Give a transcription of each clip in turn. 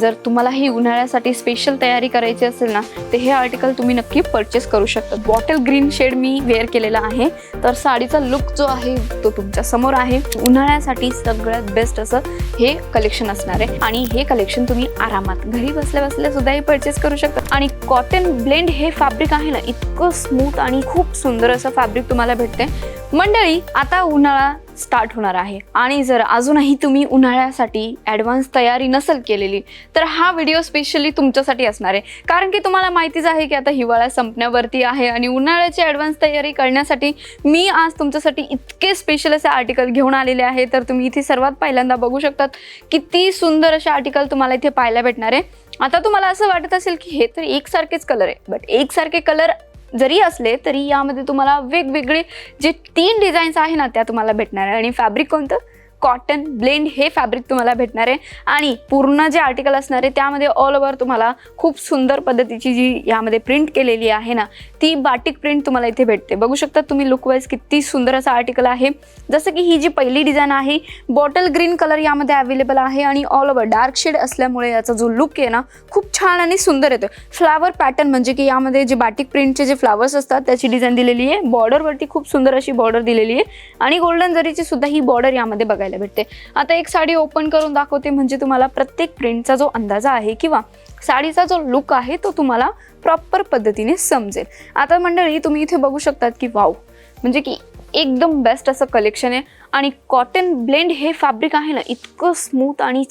जर तुम्हाला ही उन्हाळ्यासाठी स्पेशल तयारी करायची असेल ना तर हे आर्टिकल तुम्ही नक्की परचेस करू शकता. बॉटल ग्रीन शेड मी वेअर केलेला आहे. तर साडीचा लुक जो आहे तो तुमच्यासमोर आहे. उन्हाळ्यासाठी सगळ्यात बेस्ट असं हे कलेक्शन असणार आहे. आणि हे कलेक्शन तुम्ही आरामात घरी बसल्या बसल्या सुद्धा हे परचेस करू शकता. आणि कॉटन ब्लेंड हे फॅब्रिक आहे ना इतकं स्मूथ आणि खूप सुंदर असं फॅब्रिक तुम्हाला भेटते मंडळी आता उन्हाळा स्टार्ट होणार आहे. आणि जर अजूनही तुम्ही उन्हाळ्यासाठी ॲडव्हान्स तयारी नसेल केलेली तर हा व्हिडिओ स्पेशली तुमच्यासाठी असणार आहे. कारण की तुम्हाला माहितीच आहे की आता हिवाळा संपण्यावरती आहे आणि उन्हाळ्याची ॲडव्हान्स तयारी करण्यासाठी मी आज तुमच्यासाठी इतके स्पेशल असे आर्टिकल घेऊन आलेले आहे. तर तुम्ही इथे सर्वात पहिल्यांदा बघू शकतात किती सुंदर असे आर्टिकल तुम्हाला इथे पाहायला भेटणार आहे. आता तुम्हाला असं वाटत असेल की हे तर एकसारखेच कलर आहे बट एकसारखे कलर जरी असले तरी यामध्ये तुम्हाला वेगवेगळे जे तीन डिझाईन्स आहे ना त्या तुम्हाला भेटणार आहे. आणि फॅब्रिक कोणतं? कॉटन ब्लेंड हे फॅब्रिक तुम्हाला भेटणार आहे. आणि पूर्ण जे आर्टिकल असणार आहे त्यामध्ये ऑल ओव्हर तुम्हाला खूप सुंदर पद्धतीची जी यामध्ये प्रिंट केलेली आहे ना ती बाटिक प्रिंट तुम्हाला इथे भेटते. बघू शकता तुम्ही लुक वाईज किती सुंदर असं आर्टिकल आहे. जसं की ही जी पहिली डिझाईन आहे बॉटल ग्रीन कलर यामध्ये अवेलेबल आहे आणि ऑल ओव्हर डार्क शेड असल्यामुळे याचा जो लुक आहे ना खूप छान आणि सुंदर येतो फ्लावर पॅटर्न म्हणजे की यामध्ये जे बाटिक प्रिंटचे जे फ्लावर्स असतात त्याची डिझाईन दिलेली आहे. बॉर्डरवरती खूप सुंदर अशी बॉर्डर दिलेली आहे. आणि गोल्डन जरीची सुद्धा ही बॉर्डर यामध्ये बघायला भेटते. आता एक साडी ओपन करून दाखवते म्हणजे तुम्हाला प्रत्येक प्रिंटचा जो अंदाजा आहे किंवा साडीचा जो लुक आहे तो तुम्हाला प्रॉपर पद्धतीने समजेल. आता मंडळी तुम्ही इथे बघू शकतात की वाव म्हणजे की एकदम बेस्ट असं कलेक्शन आहे. आणि कॉटन ब्लेंड हे फॅब्रिक आहे ना इतकं स्मूथ आणि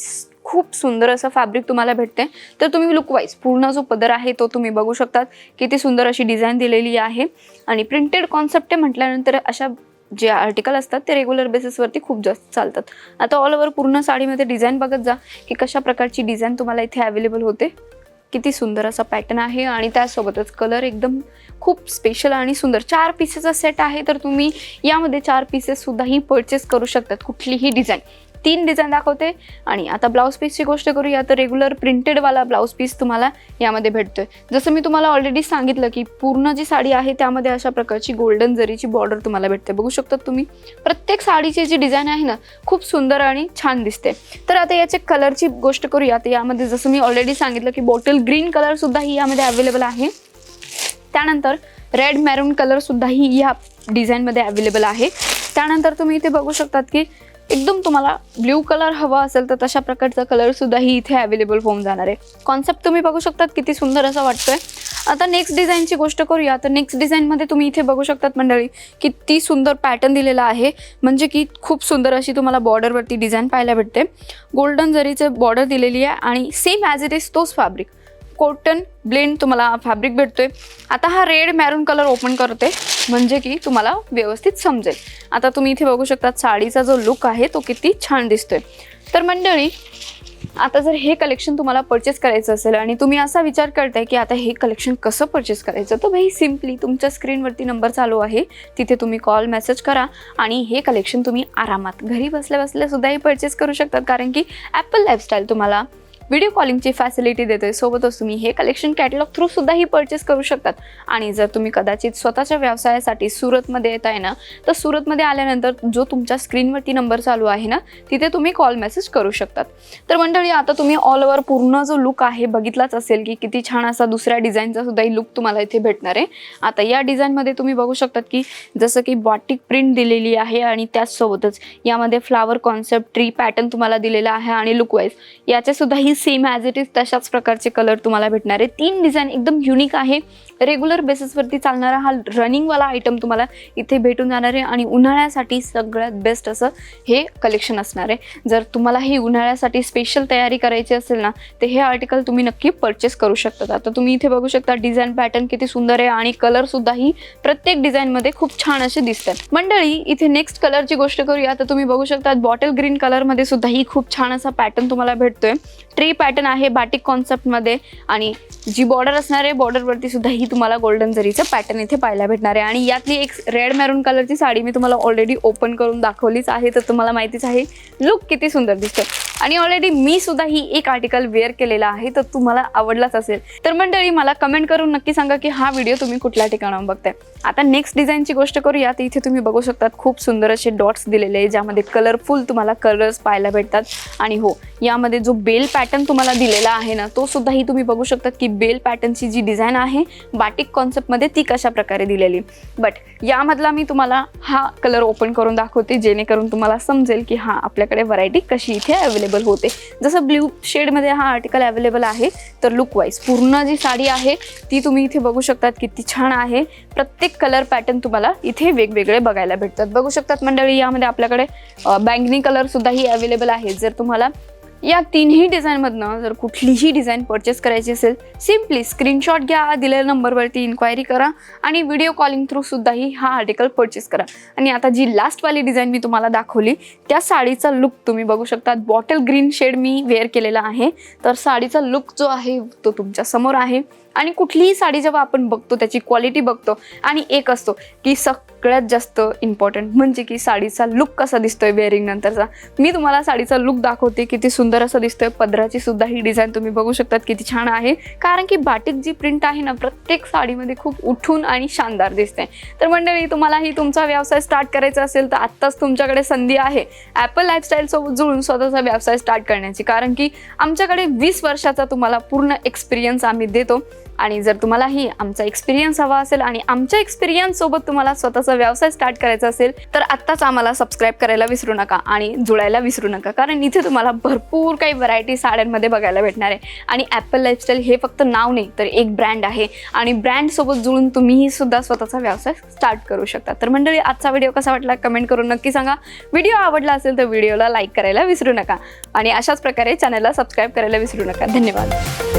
खूप सुंदर असं फॅब्रिक तुम्हाला भेटते. तर तुम्ही लुकवाईज पूर्ण जो पदर आहे तो तुम्ही बघू शकतात. किती सुंदर अशी डिझाईन दिलेली आहे. आणि प्रिंटेड कॉन्सेप्ट आहे म्हटल्यानंतर अशा जे आर्टिकल असतात ते रेग्युलर बेसिसवरती खूप जास्त चालतात. आता ऑल ओव्हर पूर्ण साडीमध्ये डिझाईन बघत जा की कशा प्रकारची डिझाईन तुम्हाला इथे अवेलेबल होते. किती सुंदर असा पॅटर्न आहे आणि त्यासोबतच कलर एकदम खूप स्पेशल आणि सुंदर. चार पीसेसचा सेट आहे तर तुम्ही यामध्ये चार पीसेससुद्धाही परचेस करू शकतात कुठलीही डिझाईन तीन डिझाईन दाखवते. आणि आता ब्लाऊज पीसची गोष्ट करूया तर रेग्युलर प्रिंटेडवाला ब्लाऊज पीस तुम्हाला यामध्ये भेटतोय. जसं मी तुम्हाला ऑलरेडी सांगितलं की पूर्ण जी साडी आहे त्यामध्ये अशा प्रकारची गोल्डन जरीची बॉर्डर तुम्हाला भेटते. बघू शकतात तुम्ही प्रत्येक साडीची जी डिझाईन आहे ना खूप सुंदर आणि छान दिसते. तर आता याचे कलरची गोष्ट करूया. तर यामध्ये जसं मी ऑलरेडी सांगितलं की बॉटल ग्रीन कलर सुद्धा ही यामध्ये अवेलेबल आहे. त्यानंतर रेड मॅरून कलर सुद्धाही या डिझाईनमध्ये अवेलेबल आहे. त्यानंतर तुम्ही इथे बघू शकतात की एकदम तुम्हाला ब्ल्यू कलर हवा असेल तर तशा प्रकारचा कलर सुद्धाही इथे अवेलेबल होऊन जाणार आहे. कॉन्सेप्ट तुम्ही बघू शकतात किती सुंदर असं वाटतोय. आता नेक्स्ट डिझाईनची गोष्ट करूया. तर नेक्स्ट डिझाईनमध्ये तुम्ही इथे बघू शकतात मंडळी किती सुंदर पॅटर्न दिलेला आहे. म्हणजे की खूप सुंदर अशी तुम्हाला बॉर्डरवरती डिझाईन पाहायला भेटते. गोल्डन जरीचं बॉर्डर दिलेली आहे आणि सेम ॲज इट इज तोच फॅब्रिक कॉटन ब्लेंड तुम्हाला फॅब्रिक भेटतोय. आता हा रेड मॅरून कलर ओपन करते म्हणजे की तुम्हाला व्यवस्थित समजेल. आता तुम्ही इथे बघू शकता साडीचा जो लुक आहे तो किती छान दिसतोय. तर मंडळी आता जर हे कलेक्शन तुम्हाला परचेस करायचं असेल आणि तुम्ही असा विचार करताय की आता हे कलेक्शन कसं परचेस करायचं तर भाई सिम्पली तुमच्या स्क्रीनवरती नंबर चालू आहे. तिथे तुम्ही कॉल मेसेज करा आणि हे कलेक्शन तुम्ही आरामात घरी बसल्या बसल्यासुद्धाही परचेस करू शकतात. कारण की ॲपल लाईफस्टाईल तुम्हाला व्हिडिओ कॉलिंगची फॅसिलिटी देते सोबतच तुम्ही हे कलेक्शन कॅटलॉग थ्रू सुद्धाही परचेस करू शकतात. आणि जर तुम्ही कदाचित स्वतःच्या व्यवसायासाठी सुरतमध्ये येत आहे ना तर सुरतमध्ये आल्यानंतर जो तुमच्या स्क्रीनवरती नंबर चालू आहे ना तिथे तुम्ही कॉल मेसेज करू शकतात. तर मंडळी आता तुम्ही ऑल ओव्हर पूर्ण जो लुक आहे बघितलाच असेल की किती छान असा दुसऱ्या डिझाईनचा सुद्धाही लुक तुम्हाला इथे भेटणार आहे. आता या डिझाईनमध्ये तुम्ही बघू शकतात की जसं की बॉटिक प्रिंट दिलेली आहे आणि त्याचसोबतच यामध्ये फ्लावर कॉन्सेप्ट ट्री पॅटर्न तुम्हाला दिलेला आहे आणि लुकवाईज याचे सुद्धा ही सेम ॲज इट इज तशाच प्रकारचे कलर तुम्हाला भेटणार आहे. तीन डिझाईन एकदम युनिक आहे. रेग्युलर बेसिसवरती चालणारा हा रनिंगवाला आयटम तुम्हाला इथे भेटून जाणार आहे आणि उन्हाळ्यासाठी सगळ्यात बेस्ट असं हे कलेक्शन असणार आहे. जर तुम्हाला ही उन्हाळ्यासाठी स्पेशल तयारी करायची असेल ना तर हे आर्टिकल तुम्ही नक्की परचेस करू शकतात आता तुम्ही इथे बघू शकता डिझाईन पॅटर्न किती सुंदर आहे आणि कलर सुद्धाही प्रत्येक डिझाईनमध्ये खूप छान असे दिसतात. मंडळी इथे नेक्स्ट कलरची गोष्ट करूया. तर तुम्ही बघू शकता बॉटल ग्रीन कलरमध्ये सुद्धाही खूप छान असा पॅटर्न तुम्हाला भेटतोय. ट्री पॅटर्न आहे बाटिक कॉन्सेप्टमध्ये आणि जी बॉर्डर असणार आहे बॉर्डरवरती सुद्धा ही तुम्हाला गोल्डन जरीचं पॅटर्न इथे पाहायला भेटणार आहे. आणि यातली एक रेड मॅरून कलरची साडी मी तुम्हाला ऑलरेडी ओपन करून दाखवलीच आहे तर तुम्हाला माहितीच आहे लुक किती सुंदर दिसतं आणि ऑलरेडी मी सुद्धा ही एक आर्टिकल वेअर केलेला आहे तर तुम्हाला आवडलाच असेल. तर मंडळी मला कमेंट करून नक्की सांगा की हा व्हिडिओ तुम्ही कुठल्या ठिकाणावर बघताय. आता नेक्स्ट डिझाईनची गोष्ट करूया तर इथे तुम्ही बघू शकतात खूप सुंदर असे डॉट्स दिलेले आहे ज्यामध्ये कलरफुल तुम्हाला कलर्स पाहायला भेटतात. आणि हो यामध्ये जो बेल पॅटर्न तुम्हाला दिलेला आहे ना तो सुद्धाही तुम्ही बघू शकतात की बेल पॅटर्नची जी डिझाईन आहे बाटिक कॉन्सेप्टमध्ये ती कशा प्रकारे दिलेली बट यामधला मी तुम्हाला हा कलर ओपन करून दाखवते जेणेकरून तुम्हाला समजेल की हां आपल्याकडे व्हरायटी कशी इथे अवेलेबल होते. जसं ब्ल्यू शेडमध्ये हा आर्टिकल अवेलेबल आहे तर लुकवाईज पूर्ण जी साडी आहे ती तुम्ही इथे बघू शकतात किती छान आहे. प्रत्येक कलर पॅटर्न तुम्हाला इथे वेगवेगळे बघायला भेटतात. बघू शकतात मंडळी यामध्ये आपल्याकडे बँगनी कलरसुद्धाही अवेलेबल आहे. जर तुम्हाला या तीनही डिझाईनमधनं जर कुठलीही डिझाईन परचेस करायची असेल सिम्पली स्क्रीनशॉट घ्या दिलेल्या नंबरवरती इन्क्वायरी करा आणि व्हिडिओ कॉलिंग थ्रू सुद्धाही हा आर्टिकल परचेस करा. आणि आता जी लास्टवाली डिझाईन मी तुम्हाला दाखवली त्या साडीचा लुक तुम्ही बघू शकता बॉटल ग्रीन शेड मी वेअर केलेला आहे. तर साडीचा लुक जो आहे तो तुमच्यासमोर आहे. आणि कुठलीही साडी जेव्हा आपण बघतो त्याची क्वालिटी बघतो आणि एक असतो की सगळ्यात जास्त इम्पॉर्टंट म्हणजे की साडीचा लुक कसा दिसतोय वेअरिंग नंतरचा. मी तुम्हाला साडीचा लुक दाखवते किती सुंदर असं दिसतोय. पदराची सुद्धा ही डिझाईन तुम्ही बघू शकतात किती छान आहे. कारण की बाटिक जी प्रिंट आहे ना प्रत्येक साडीमध्ये खूप उठून आणि शानदार दिसते. तर मंडळी तुम्हालाही तुमचा व्यवसाय स्टार्ट करायचा असेल तर आत्ताच तुमच्याकडे संधी आहे. ॲपल लाईफस्टाईल सोबत जुळून स्वतःचा व्यवसाय स्टार्ट करण्याची. कारण की आमच्याकडे वीस वर्षाचा तुम्हाला पूर्ण एक्सपिरियन्स आम्ही देतो. आणि जर तुम्हालाही आमचा एक्सपिरियन्स हवा असेल आणि आमच्या एक्सपिरियन्स सोबत तुम्हाला स्वतःचा व्यवसाय स्टार्ट करायचा असेल तर आत्ताच आम्हाला सबस्क्राईब करायला विसरू नका आणि जुळायला विसरू नका. कारण इथे तुम्हाला भरपूर काही व्हरायटी साड्यांमध्ये बघायला भेटणार आहे. आणि ॲपल लाईफस्टाईल हे फक्त नाव नाही तर एक ब्रँड आहे. आणि ब्रँडसोबत जुळून तुम्हीही सुद्धा स्वतःचा व्यवसाय स्टार्ट करू शकता. तर मंडळी आजचा व्हिडिओ कसा वाटला कमेंट करून नक्की सांगा. व्हिडिओ आवडला असेल तर व्हिडिओला लाईक करायला विसरू नका. आणि अशाच प्रकारे चॅनलला सबस्क्राईब करायला विसरू नका. धन्यवाद.